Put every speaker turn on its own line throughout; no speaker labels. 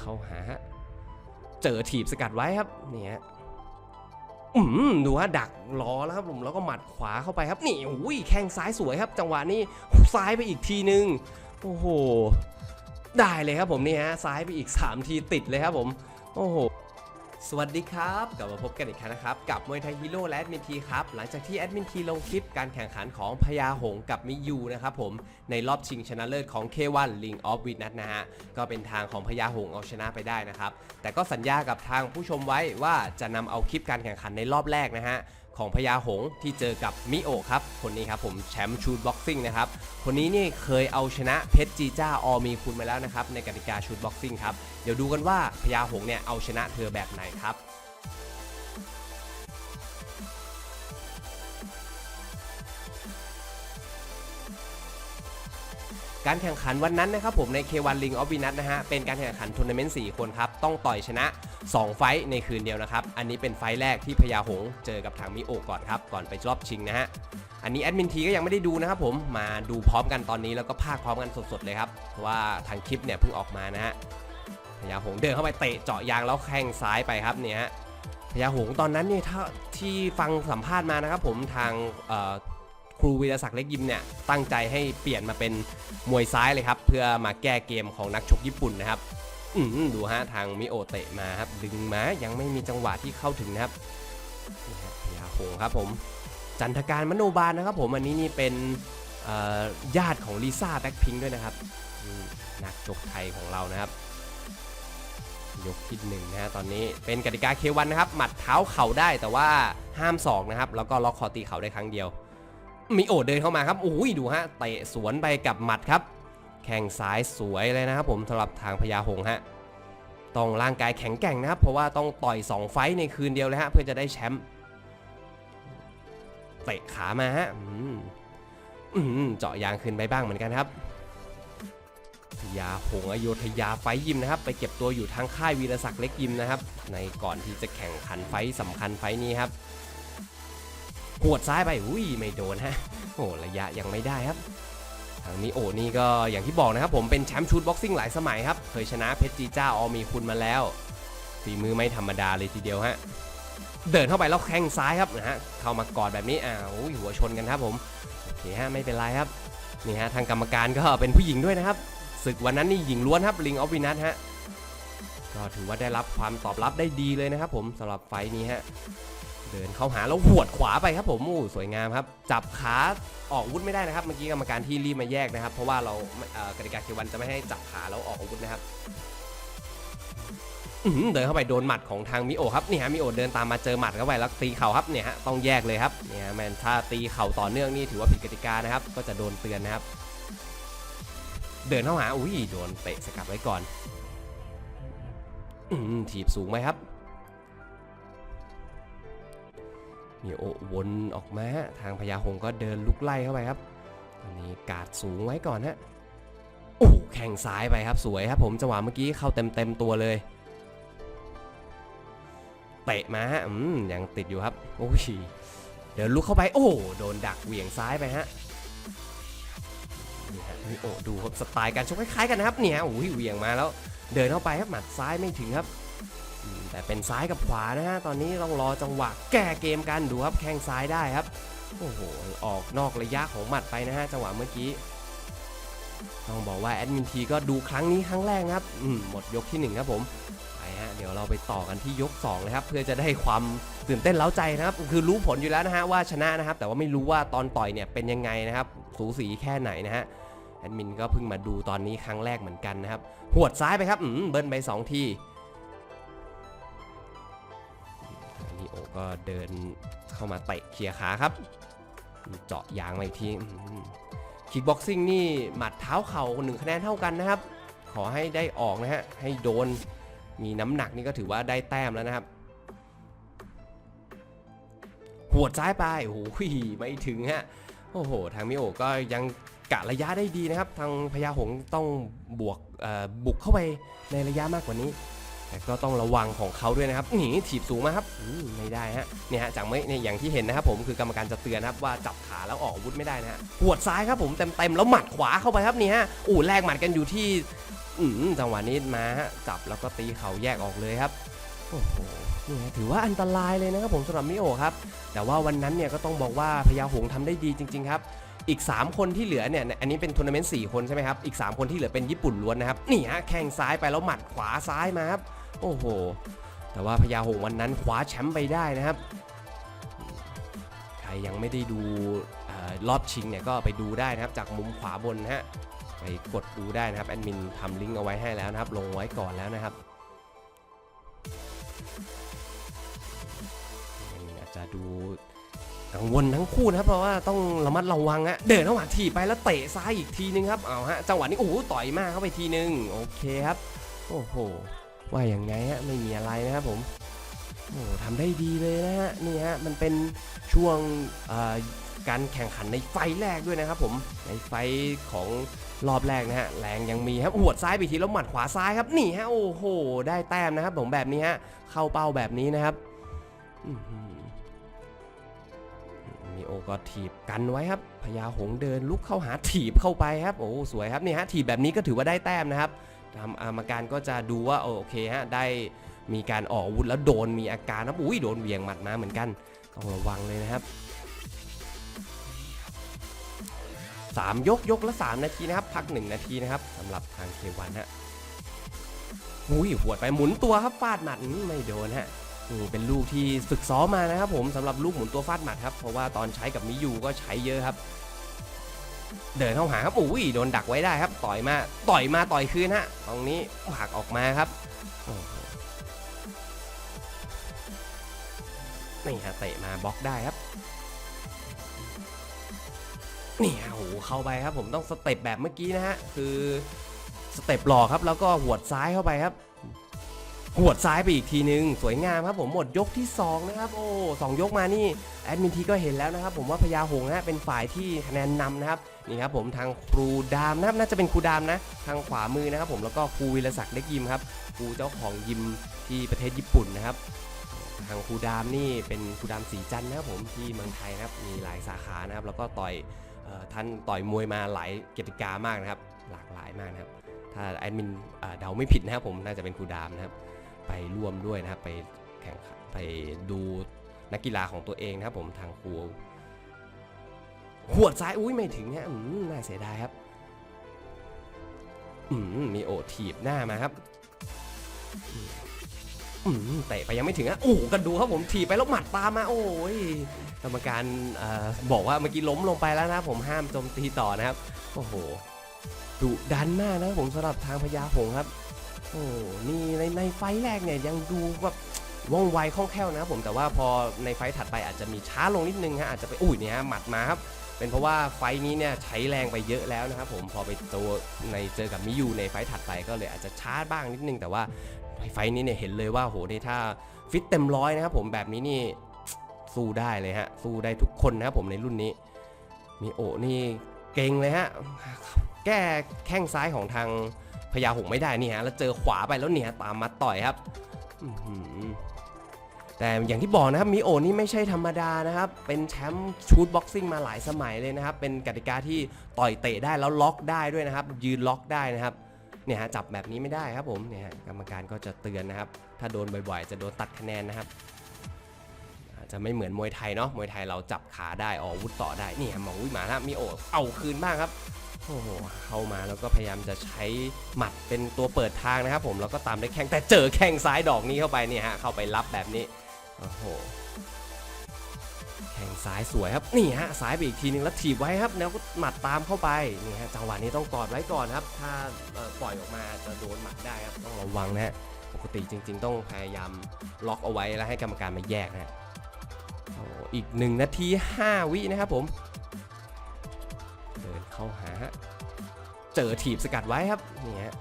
เข้าหา เจอถีบสกัดไว้ครับนี่ฮะอืมดูฮะดักล้อแล้วครับผมแล้วก็หมัดขวาเข้าไปครับนี่อุ้ยแข้งซ้ายสวยครับ จังหวะนี้ซ้ายไปอีกทีนึงโอ้โหได้เลยครับผมนี่ฮะซ้ายไปอีก 3 ทีติดเลยครับผม โอ้โห สวัสดีครับ กลับมาพบกันอีกครั้งนะครับ กับมวยไทยฮีโร่และแอดมินทีครับ หลังจากที่แอดมินทีลงคลิปการแข่งขันของพญาหงส์กับมิยูนะครับผมในรอบชิงชนะเลิศของ K1 Ring of w i t n e s s นะฮะ ก็เป็นทางของพญาหงส์เอาชนะไปได้นะครับ แต่ก็สัญญากับทางผู้ชมไว้ว่าจะนำเอาคลิปการแข่งขันในรอบแรกนะฮะ ของพญาหงที่เจอกับมิโอครับคนนี้ครับผมแชมป์ชูดบ็อกซิ่งนะครับคนนี้นี่เคยเอาชนะเพชรจีจ้าออมีคุณมาแล้วนะครับในกติกาชูดบ็อกซิ่งครับเดี๋ยวดูกันว่าพญาหงเนี่ยเอาชนะเธอแบบไหนครับ การแข่งขันวันนั้นนะครับผมใน K1 Ring of Venus นะฮะเป็นการแข่งขันทัวร์นาเมนต์4คนครับต้องต่อยชนะ 2 ไฟต์ในคืนเดียวนะครับ อันนี้เป็นไฟต์แรกที่พญาหงเจอกับทางมิโอก่อนครับ ก่อนไปรอบชิงนะฮะอันนี้แอดมินทีก็ยังไม่ได้ดูนะครับผมมาดูพร้อมกันตอนนี้แล้วก็พากย์พร้อมกันสดๆเลยครับเพราะว่าทางคลิปเนี่ยเพิ่งออกมานะฮะพญาหงเดินเข้าไปเตะเจาะยางแล้วแข้งซ้ายไปครับเนี่ยพญาหงตอนนั้นเนี่ยถ้าที่ฟังสัมภาษณ์มานะครับผมทางเอ่อ ครูวีรศักดิ์เล็กยิมเนี่ยตั้งใจให้เปลี่ยนมาเป็นมวยซ้ายเลยครับ เพื่อมาแก้เกมของนักชกญี่ปุ่นนะครับอืมดูฮะทางมิโอเตะมาครับ ดึงมายังไม่มีจังหวะที่เข้าถึงนะครับนี่ฮะพญาหงครับผม จันทการมโนบาลนะครับ ผมอันนี้นี่เป็นญาติของลิซ่าแบ็คพิงด้วยนะครับนักจกไทยของเรานะครับ ยกที่หนึ่งนะฮะตอนนี้เป็นกติกาเควันนะครับ หมัดเท้าเข่าได้แต่ว่าห้ามศอกนะครับ แล้วก็ล็อกคอตีเข่าได้ครั้งเดียว มีโอดเดินเข้ามาครับอุ้ยดูฮะเตะสวนไปกับหมัดครับ แข้งซ้ายสวยเลยนะครับผมสำหรับทางพญาหงส์ฮะต้องร่างกายแข็งแกร่งนะครับเพราะว่าต้องต่อย 2 ไฟในคืนเดียวเลยฮะเพื่อจะได้แชมป์เตะขามาฮะอืมเจาะยางขึ้นไปบ้างเหมือนกันครับพญาหงส์อโยธยาไฟยิมนะครับ ไปเก็บตัวอยู่ทางค่ายวีรศักดิ์เล็กยิมนะครับ ในก่อนที่จะแข่งขันไฟท์สำคัญไฟนี้ครับ หวดซ้ายไปอุ้ยไม่โดนฮะโอ้ระยะยังไม่ได้ครับทางนี้โอ้นี่ก็อย่างที่บอกนะครับผมเป็นแชมป์ชูดบ็อกซิ่งหลายสมัยครับเคยชนะเพชรจีจ้าออมีคุณมาแล้วฝีมือไม่ธรรมดาเลยทีเดียวฮะเดินเข้าไปแล้วแข้งซ้ายครับนะฮะเข้ามากอดแบบนี้อ้าวอุ้ยหัวชนกันครับผมโอเคฮะไม่เป็นไรครับนี่ฮะทางกรรมการก็เป็นผู้หญิงด้วยนะครับศึกวันนั้นนี่หญิงล้วนครับลิงออฟวินัทฮะก็ถือว่าได้รับความตอบรับได้ดีเลยนะครับผมสำหรับไฟนี้ฮะ เดินเข้าหาแล้วหวดขวาไปครับผมอู้สวยงามครับ จับขาออกอาวุธไม่ได้นะครับ เมื่อกี้กรรมการที่รีบมาแยกนะครับ เพราะว่าเรากติกาเควันจะไม่ให้จับขาแล้วออกอาวุธนะครับเดินเข้าไปโดนหมัดของทางมิโอครับนี่ฮะมิโอเดินตามมาเจอหมัดเข้าไปแล้วตีเข่าครับเนี่ยฮะต้องแยกเลยครับเนี่ยฮะแมนถ้าตีเข่าต่อเนื่องนี่ถือว่าผิดกติกานะครับ ก็จะโดนเตือนนะครับ เดินเข้าหาอุ้ยโดนเตะสกัดไว้ก่อนอืมถีบสูงไหมครับ มิโอวนออกมาทางพญาหงก็เดินลุกไล่เข้าไปครับอันนี้กาดสูงไว้ก่อนฮะโอ้แข่งซ้ายไปครับสวยครับ ผมจังหวะเมื่อกี้เข้าเต็มเต็มตัวเลยเตะมาฮะอืมยังติดอยู่ครับโอ้ยเดินลุกเข้าไปโอ้โดนดักเหวี่ยงซ้ายไปฮะนี่ฮะนี่โอ้ดูครับสไตล์การชกคล้ายๆกันนะครับเนี่ยโอ้ยเหวี่ยงมาแล้ว เดินเข้าไปครับหมัดซ้ายไม่ถึงครับ แต่เป็นซ้ายกับขวานะฮะตอนนี้ต้องรอจังหวะแก้เกมกันดูครับแข้งซ้ายได้ครับโอ้โหออกนอกระยะของหมัดไปนะฮะจังหวะเมื่อกี้ต้องบอกว่าแอดมินทีก็ดูครั้งนี้ครั้งแรกครับอืมหมดยกที่หนึ่งครับผมไปฮะเดี๋ยวเราไปต่อกันที่ยก2เลยครับเพื่อจะได้ความตื่นเต้นเล้าใจนะครับ คือรู้ผลอยู่แล้วนะฮะว่าชนะนะครับ แต่ว่าไม่รู้ว่าตอนต่อยเนี่ยเป็นยังไงนะครับ สูสีแค่ไหนนะฮะแอดมินก็เพิ่งมาดูตอนนี้ครั้งแรกเหมือนกันนะครับหวดซ้ายไปครับอืมเบิ้ลไปสองที ก็เดินเข้ามาเตะเคลียร์ขาครับ เจาะยางมาอีกทีคิกบ็อกซิ่งนี่หมัดเท้าเข่าหนึ่งคะแนนเท่ากันนะครับ ขอให้ได้ออกนะฮะ ให้โดนมีน้ำหนักนี่ก็ถือว่าได้แต้มแล้วนะครับ หัวดซ้ายไปโอ้โหไม่ถึงฮะ โอ้โห ทางมิโอก็ยังกะระยะได้ดีนะครับ ทางพญาหงส์ต้องบวกบุกเข้าไปในระยะมากกว่านี้ แต่ก็ต้องระวังของเขาด้วยนะครับหนีถีบสูงมาครับอืมไม่ได้ฮะเนี่ยฮะจากไม่เนี่ยอย่างที่เห็นนะครับผมคือกรรมการจะเตือนนะครับว่าจับขาแล้วออกอาวุธไม่ได้นะฮะหัวดซ้ายครับผมเต็มเต็มๆแล้วหมัดขวาเข้าไปครับนี่ฮะอู้แลกหมัดกันอยู่ที่อืมจังหวะนี้มาฮะจับแล้วก็ตีเข่าแยกออกเลยครับโอ้โหเนี่ยถือว่าอันตรายเลยนะครับผมสำหรับมิโอครับ แต่ว่าวันนั้นเนี่ยก็ต้องบอกว่าพญาหงส์ทำได้ดีจริง ๆครับอีก 3 คนที่เหลือเนี่ย อันนี้เป็นทัวร์นาเมนต์4คนใช่ไหมครับ อีก 3 คนที่เหลือเป็นญี่ปุ่นล้วนนะครับ นี่ฮะ แข้งซ้ายไปแล้วหมัดขวาซ้ายมาครับ โอ้โห แต่ว่าพญาหงวันนั้นคว้าแชมป์ไปได้นะครับ ใครยังไม่ได้ดูเออรอบชิงเนี่ยก็ไปดูได้นะครับ จากมุมขวาบนนะฮะไปกดดูได้นะครับแอดมินทำลิงก์เอาไว้ให้แล้วนะครับ ลงไว้ก่อนแล้วนะครับอาจจะดูกังวลทั้งคู่นะครับเพราะว่าต้องระมัดระวังอะเดินเข้ามาถีบไปแล้วเตะซ้ายอีกทีนึงครับเอาฮะจังหวะนี้โอ้โหต่อยมากเข้าไปทีนึงโอเคครับโอ้โห ว่าอย่างไงฮะไม่มีอะไรนะครับผมโอ้โหทำได้ดีเลยนะฮะนี่ฮะมันเป็นช่วงการแข่งขันในไฟแรกด้วยนะครับผมในไฟของรอบแรกนะฮะแรงยังมีครับหัวดซ้ายไปทีแล้วหมัดขวาซ้ายครับนี่ฮะโอ้โหได้แต้มนะครับผมแบบนี้ฮะเข้าเป้าแบบนี้นะครับมีโอก็ถีบกันไว้ครับพญาหงส์เดินลุกเข้าหาถีบเข้าไปครับโอ้สวยครับนี่ฮะถีบแบบนี้ก็ถือว่าได้แต้มนะครับ ทำกรรมการก็จะดูว่าโอเคฮะได้มีการออกอาวุธแล้วโดนมีอาการนะอุ้ยโดนเวียงหมัดมาเหมือนกันต้องระวังเลยนะครับ 3 ยกยกละ 3 นาทีนะครับ พัก 1 นาทีนะครับสำหรับทางเควันฮะอุ้ยหวดไปหมุนตัวครับฟาดหมัดไม่โดนฮะนี่เป็นลูกที่ฝึกซ้อมมานะครับผมสำหรับลูกหมุนตัวฟาดหมัดครับเพราะว่าตอนใช้กับมิยูก็ใช้เยอะครับ เดินเข้าหาครับอุ้ยโดนดักไว้ได้ครับ ต่อยมาต่อยมาต่อยคืนฮะตรงนี้ผลักออกมาครับนี่ฮะเตะมาบล็อกได้ครับนี่ฮะโอ้โหเข้าไปครับ ผมต้องสเต็ปแบบเมื่อกี้นะฮะคือสเต็ปหลอกครับ แล้วก็หัวดซ้ายเข้าไปครับ หัวดซ้ายไปอีกทีนึง สวยงามครับผมหมดยกที่สองนะครับ โอ้สองยกมานี่แอดมินทีก็เห็นแล้วนะครับ ผมว่าพญาหงนะเป็นฝ่ายที่คะแนนนำนะครับนี่ครับผมทางครูดามนะครับน่าจะเป็นครูดามนะ ทางขวามือนะครับผมแล้วก็ครูวิรศักดิ์เล็กยิมครับครูเจ้าของยิมที่ประเทศญี่ปุ่นนะครับทางครูดามนี่เป็นครูดามสีจันทร์นะครับผมที่เมืองไทยนะครับมีหลายสาขานะครับ แล้วก็ต่อยท่านต่อยมวยมาหลายกติกามากนะครับ หลากหลายมากนะครับ ถ้าแอดมินเดาไม่ผิดนะครับผมน่าจะเป็นครูดามนะครับ ไปร่วมด้วยนะครับไปแข่งขันไปดูนักกีฬาของตัวเองนะครับผมทางครูหัวดซ้ายอุ้ยไม่ถึงฮะน่าเสียดายครับอืมมีโอถีบหน้ามาครับอืมเตะไปยังไม่ถึงอะโอ้กันดูครับผมถีบไปแล้วหมัดตามมาโอ้ยกรรมการอบอกว่าเมื่อกี้ล้มลงไปแล้วนะผมห้ามโจมตีต่อนะครับ โอ้โหดุดันมากนะครับผมสำหรับทางพญาหงครับ โอ้โหนี่ในในไฟแรกเนี่ยยังดูแบบว่องไวคล่องแคล่วนะครับผมแต่ว่าพอในไฟถัดไปอาจจะมีช้าลงนิดนึงฮะอาจจะไปอุ้ยเนี่ยฮะหมัดมาครับเป็นเพราะว่าไฟนี้เนี่ยใช้แรงไปเยอะแล้วนะครับผมพอไปตัวในเจอกับมิยูในไฟถัดไปก็เลยอาจจะช้าบ้างนิดนึง แต่ว่าไฟนี้เนี่ยเห็นเลยว่าโหนี่ถ้าฟิตเต็มร้อยนะครับผมแบบนี้นี่สู้ได้เลยฮะสู้ได้ทุกคนนะครับผมในรุ่นนี้ มีโอนี่เก่งเลยฮะแก้แข้งซ้ายของทาง พญาหงไม่ได้นี่ฮะแล้วเจอขวาไปแล้วเนี่ยตามมาต่อยครับแต่อย่างที่บอกนะครับมิโอนี่ไม่ใช่ธรรมดานะครับ เป็นแชมป์ชูตบ็อกซิ่งมาหลายสมัยเลยนะครับ เป็นกติกาที่ต่อยเตะได้แล้วล็อกได้ด้วยนะครับ ยืนล็อกได้นะครับเนี่ยฮะจับแบบนี้ไม่ได้ครับผมเนี่ยกรรมการก็จะเตือนนะครับ ถ้าโดนบ่อยๆ จะโดนตัดคะแนนนะครับ จจะไม่เหมือนมวยไทยเนาะมวยไทยเราจับขาได้ออกอาวุธต่อได้นี่หมอวิมาแล้วมีโอเอาคืนบ้างครับโอ้โหเข้ามาแล้วก็พยายามจะใช้หมัดเป็นตัวเปิดทางนะครับผมแล้วก็ตามด้วยแข้งแต่เจอแข้งซ้ายดอกนี้เข้าไปเนี่ยฮะเข้าไปรับแบบนี้โอ้โหแข้งซ้ายสวยครับนี่ฮะซ้ายไปอีกทีนึงแล้วถีบไว้ครับแล้วก็หมัดตามเข้าไปนี่ฮะจังหวะนี้ต้องกอดไว้ก่อนครับ ถ้าปล่อยออกมาจะโดนหมัดได้ครับต้องระวังนะฮะปกติจริง ๆ ต้องพยายามล็อกเอาไว้แล้วให้กรรมการมาแยกนะฮะ อีก 1 นาที 5 วินะครับผม เดินเข้าหา เจอถีบสกัดไว้ครับนี่ฮะ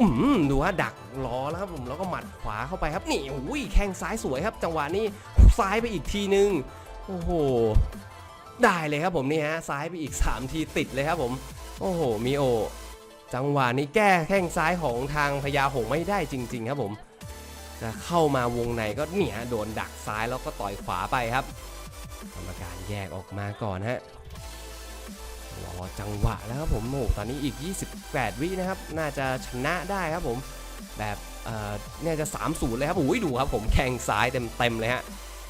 อืมดูว่าดักรอแล้วครับผมแล้วก็หมัดขวาเข้าไปครับนี่โอ้ยแข้งซ้ายสวยครับ จังหวะนี้ซ้ายไปอีกทีนึงโอ้โหได้เลยครับผมนี่ฮะซ้ายไปอีก 3 ทีติดเลยครับผม โอ้โหมิโอจังหวะนี้แก้แข้งซ้ายของทางพญาหงไม่ได้จริง ๆ ครับผม จะเข้ามาวงในก็เนี่ยโดนดักซ้ายแล้วก็ต่อยขวาไปครับกรรมการแยกออกมาก่อนฮะรอจังหวะแล้วครับผมโอ้โหตอนนี้อีก 28 วินะครับ น่าจะชนะได้ครับผมแบบเนี่ยจะ 3-0 เลยครับโอ้ยดูครับผมแข่งซ้ายเต็มๆเลยฮะ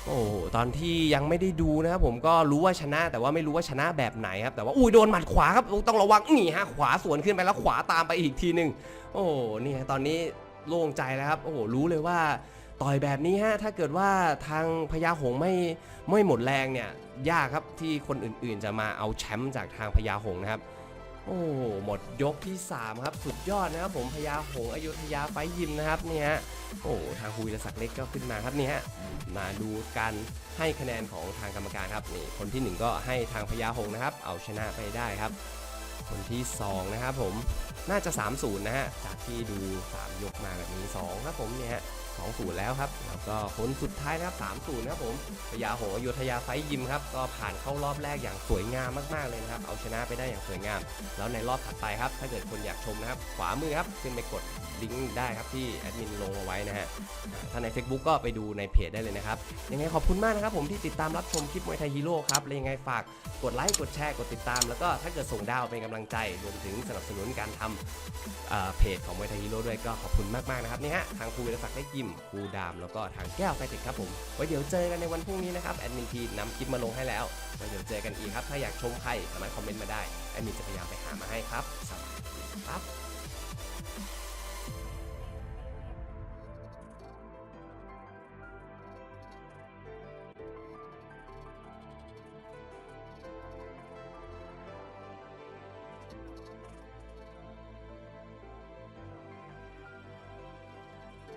โอ้ตอนที่ยังไม่ได้ดูนะครับผมก็รู้ว่าชนะแต่ว่าไม่รู้ว่าชนะแบบไหนครับแต่ว่าอุ้ยโดนหมัดขวาครับต้องระวังนี่ฮะขวาสวนขึ้นไปแล้วขวาตามไปอีกทีหนึ่งโอ้เนี่ยตอนนี้ โล่งใจแล้วครับโอ้โหรู้เลยว่าต่อยแบบนี้ฮะถ้าเกิดว่าทางพญาหงไม่ไม่หมดแรงเนี่ยยากครับที่คนอื่นๆ จะมาเอาแชมป์จากทางพญาหงนะครับโอ้โหหมดยกที่ 3 ครับ สุดยอดนะครับผมพญาหงอยุธยาไฟยิมนะครับเนี่ยโอ้โหทางคุยรศักเล็กก็ขึ้นมาครับนี่ฮะมาดูการให้คะแนนของทางกรรมการครับนี่คนที่หนึ่งก็ให้ทางพญาหงนะครับ เอาชนะไปได้ครับ คนที่สองนะครับผมน่าจะ 3-0 นะฮะ จากที่ดู 3 ยกมาแบบนี้ 2 ครับผมเนี่ยฮะ2-0แล้วครับ แล้วก็คนสุดท้ายนะครับสามศูนย์ครับผมพยาโหงส์อยุธยาไฟยิมครับ ก็ผ่านเข้ารอบแรกอย่างสวยงามมากๆเลยนะครับ เอาชนะไปได้อย่างสวยงาม แล้วในรอบถัดไปครับ ถ้าเกิดคนอยากชมนะครับ ขวามือครับ ขึ้นไปกด ลิงก์ได้ครับที่แอดมินลงเอาไว้นะฮะถ้าใน Facebook ก็ไปดูในเพจได้เลยนะครับ ยังไงขอบคุณมากนะครับผมที่ติดตามรับชมคลิปมวยไทยฮีโร่ครับและยังไงฝากกดไลค์กดแชร์กดติดตาม แล้วก็ถ้าเกิดส่งดาวเป็นกำลังใจ รวมถึงสนับสนุนการทำเอ่อเพจของมวยไทยฮีโร่ด้วยก็ขอบคุณมากๆนะครับนี่ฮะทางครูวิรศักดิ์ได้ยิมครูดามแล้วก็ทางแก้วไฟติกครับผมไว้เดี๋ยวเจอกันในวันพรุ่งนี้นะครับแอดมินทีนำคลิปมาลงให้แล้วไว้เดี๋ยวเจอกันอีกครับถ้าอยากชมใครสามารถคอมเมนต์มาได้แอดมินจะพยายามไปหามาให้ครับสวัสดีครับ